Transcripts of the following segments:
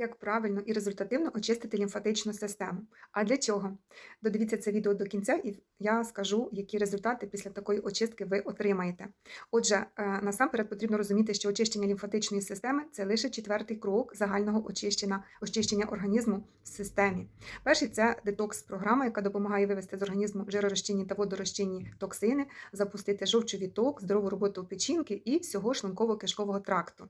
Як правильно і результативно очистити лімфатичну систему. А для чого? Додивіться це відео до кінця, і я скажу, які результати після такої очистки ви отримаєте. Отже, е, насамперед потрібно розуміти, що очищення лімфатичної системи це лише четвертий крок загального очищення, очищення організму в системі. Перший це детокс-програма, яка допомагає вивести з організму жиророзчинні та водорозчинні токсини, запустити жовчовий ток, здорову роботу печінки і всього шлунково-кишкового тракту.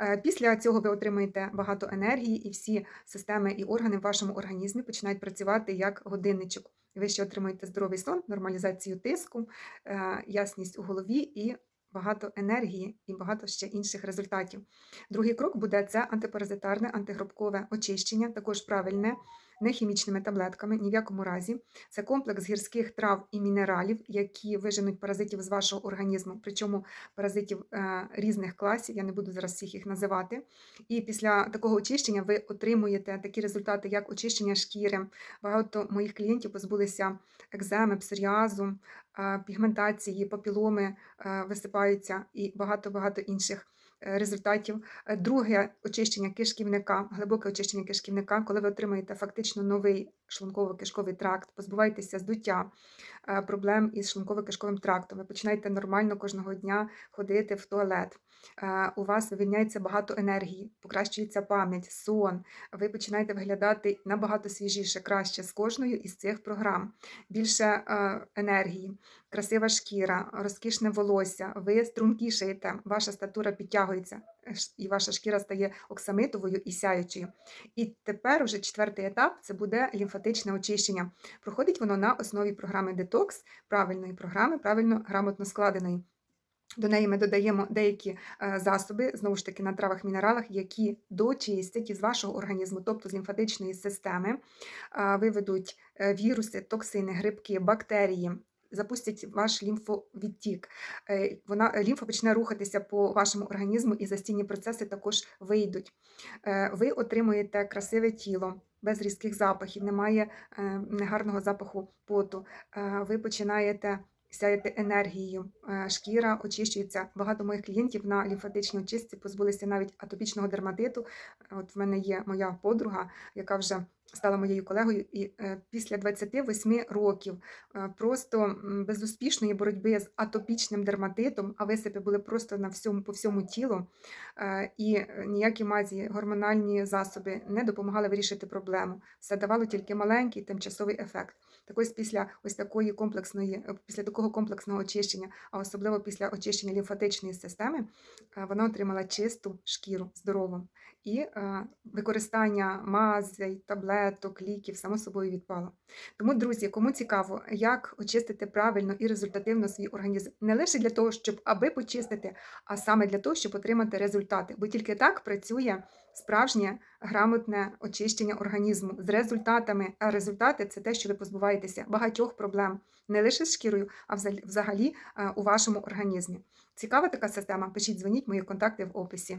Е, Після цього ви отримаєте багато енергії, і всі системи і органи в вашому організмі починають працювати як годинничок. Ви ще отримуєте здоровий сон, нормалізацію тиску, е, ясність у голові і багато енергії і багато ще інших результатів. Другий крок буде це антипаразитарне, антигробкове очищення, також правильне, не хімічними таблетками, ні в якому разі. Це комплекс гірських трав і мінералів, які виженуть паразитів з вашого організму, причому паразитів е, різних класів, я не буду зараз всіх їх називати. І після такого очищення ви отримуєте такі результати, як очищення шкіри. Багато моїх клієнтів позбулися екземи, псоріазу, е, пігментації, папіломи е, висипаються і багато-багато інших е, результатів. Е, Друге очищення кишківника, глибоке очищення кишківника, коли ви отримаєте фактично новий шлунково-кишковий тракт, позбуваєтеся здуття, е, проблем із шлунково-кишковим трактом. Ви починаєте нормально кожного дня ходити в туалет. Е, У вас вивільняється багато енергії, покращується пам'ять, сон. Ви починаєте виглядати набагато свіжіше, краще з кожною із цих програм. Більше е, енергії, красива шкіра, розкішне волосся, ви стрункішаєте, ваша статура підтягується, е, і ваша шкіра стає оксамитовою і сяючою. І тепер уже четвертий етап це буде лімфатичне очищення. Проходить воно на основі програми Detox, правильної програми, правильно грамотно складеної. До неї ми додаємо деякі е, засоби, знову ж таки, на травах мінералах, які дочистять із вашого організму, тобто з лімфатичної системи, виведуть е, віруси, токсини, грибки, бактерії. Запустять ваш лімфовідтік. Е, Вона лімфа почне рухатися по вашому організму, і застійні процеси також вийдуть. Е, Ви отримуєте красиве тіло без різких запахів, немає е, негарного запаху поту. Ви починаєте сяяти енергією, е, шкіра очищується. Багато моїх клієнтів на лімфатичній очистці позбулися навіть атопічного дерматиту. От в мене є моя подруга, яка вже стала моєю колегою, і е, після 28 років е, просто безуспішної боротьби з атопічним дерматитом, а висипи були просто на всьому по всьому тілу, і ніякі мазі, гормональні засоби не допомагали вирішити проблему. Все давало тільки маленький тимчасовий ефект. Так ось після ось такої комплексної, е, після такого комплексного очищення, а особливо після очищення лімфатичної системи, е, вона отримала чисту шкіру здорову. І е, використання мазей, таблеток, ліків само собою відпало. Тому, друзі, кому цікаво, як очистити правильно і результативно свій організм, не лише для того, щоб аби почистити, а саме для того, щоб отримати результати. Бо тільки так працює справжнє грамотне очищення організму з результатами. А результати це те, що ви позбуваєтеся багатьох проблем не лише з шкірою, а взагалі- е, у вашому організмі. Цікава така система? Пишіть, дзвоніть, мої контакти в описі.